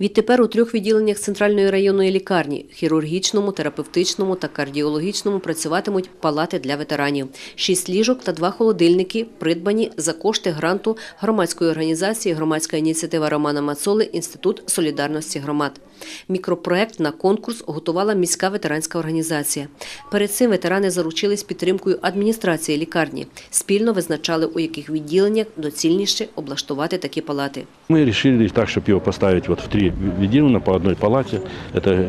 Відтепер у трьох відділеннях центральної районної лікарні хірургічному, терапевтичному та кардіологічному працюватимуть палати для ветеранів. Шість ліжок та два холодильники придбані за кошти гранту громадської організації Громадська ініціатива Романа Мацоли Інститут солідарності громад. Мікропроект на конкурс готувала міська ветеранська організація. Перед цим ветерани заручились підтримкою адміністрації лікарні. Спільно визначали, у яких відділеннях доцільніше облаштувати такі палати. Мы решили так, чтобы его поставить вот в три відділення по одной палате. Это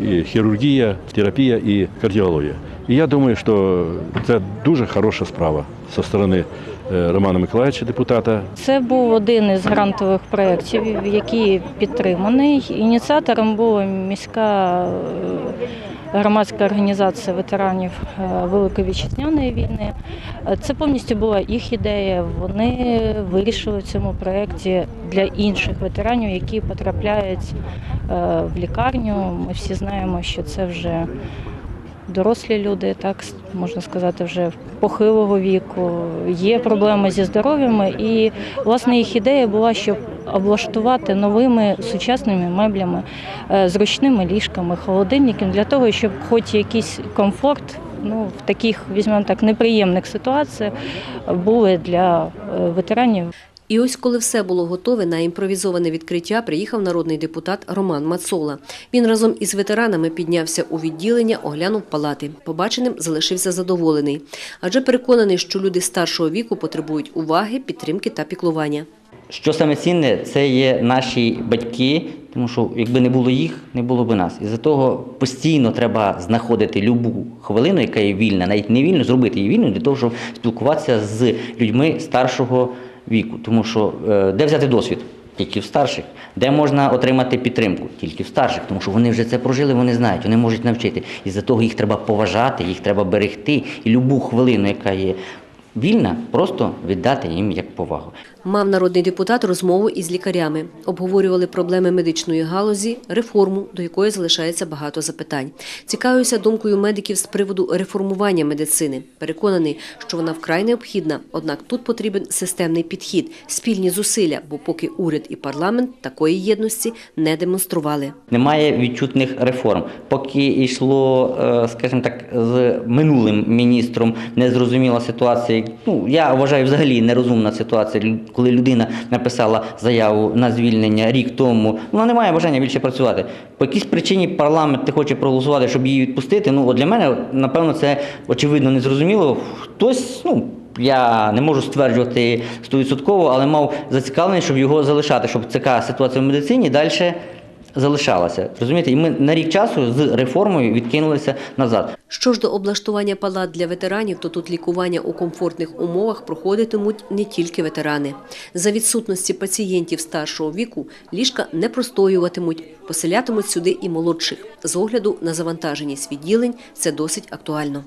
и хирургия, терапия и кардиология. І я думаю, що це дуже хороша справа зі сторони е, Романа Миколаївича, депутата, Це був один із грантових проєктів, який підтриманий. Ініціатором була міська громадська організація ветеранів е, Великої вітчизняної війни. Це повністю була їх ідея. Вони вирішили в цьому проєкті для інших ветеранів, які потрапляють е, в лікарню. Ми всі знаємо, що це вже дорослі люди, так можна сказати, вже похилого віку. Є проблеми зі здоров'ям, і власне їх ідея була, щоб облаштувати новими сучасними меблями, е, зручними ліжками, холодильниками для того, щоб хоч якийсь комфорт. Ну, в таких, візьмемо так, неприємних ситуаціях були для е, ветеранів. І ось, коли все було готове на імпровізоване відкриття, приїхав народний депутат Роман Мацола. Він разом із ветеранами піднявся у відділення, оглянув палати. Побаченим залишився задоволений, адже переконаний, що люди старшого віку потребують уваги, підтримки та піклування. Що саме цінне, це є наші батьки, тому що якби не було їх, не було б нас. І за того постійно треба знаходити любу хвилину, яка є вільна, навіть не вільну, зробити її вільною для того, щоб спілкуватися з людьми старшого віку. Тому що е, де взяти досвід? Тільки в старших. Де можна отримати підтримку? Тільки в старших, тому що вони вже це прожили, вони знають, вони можуть навчити. І за того їх треба поважати, їх треба берегти. І любу хвилину, яка є вільна, просто віддати їм як повагу. Мав народний депутат розмову із лікарями. Обговорювали проблеми медичної галузі, реформу, до якої залишається багато запитань. Цікавився думкою медиків з приводу реформування медицини. Переконаний, що вона вкрай необхідна, однак тут потрібен системний підхід, спільні зусилля, бо поки уряд і парламент такої єдності не демонстрували. Немає відчутних реформ. Поки йшло, е, скажімо так, з минулим міністром незрозуміла ситуація. Ну я вважаю, взагалі нерозумна ситуація. Коли людина написала заяву на звільнення рік тому, вона не має бажання більше працювати. По якійсь причині парламент не хоче проголосувати, щоб її відпустити. Ну от для мене, напевно, це очевидно незрозуміло. Хтось, ну. Я не можу стверджувати стовідсотково, але мав зацікавлення, щоб його залишати, щоб така ситуація в медицині далі залишалася. Розумієте, і ми на рік часу з реформою відкинулися назад. Що ж до облаштування палат для ветеранів, то тут лікування у комфортних умовах проходитимуть не тільки ветерани. За відсутності пацієнтів старшого віку ліжка не простоюватимуть, поселятимуть сюди і молодших. З огляду на завантаженість відділень це досить актуально.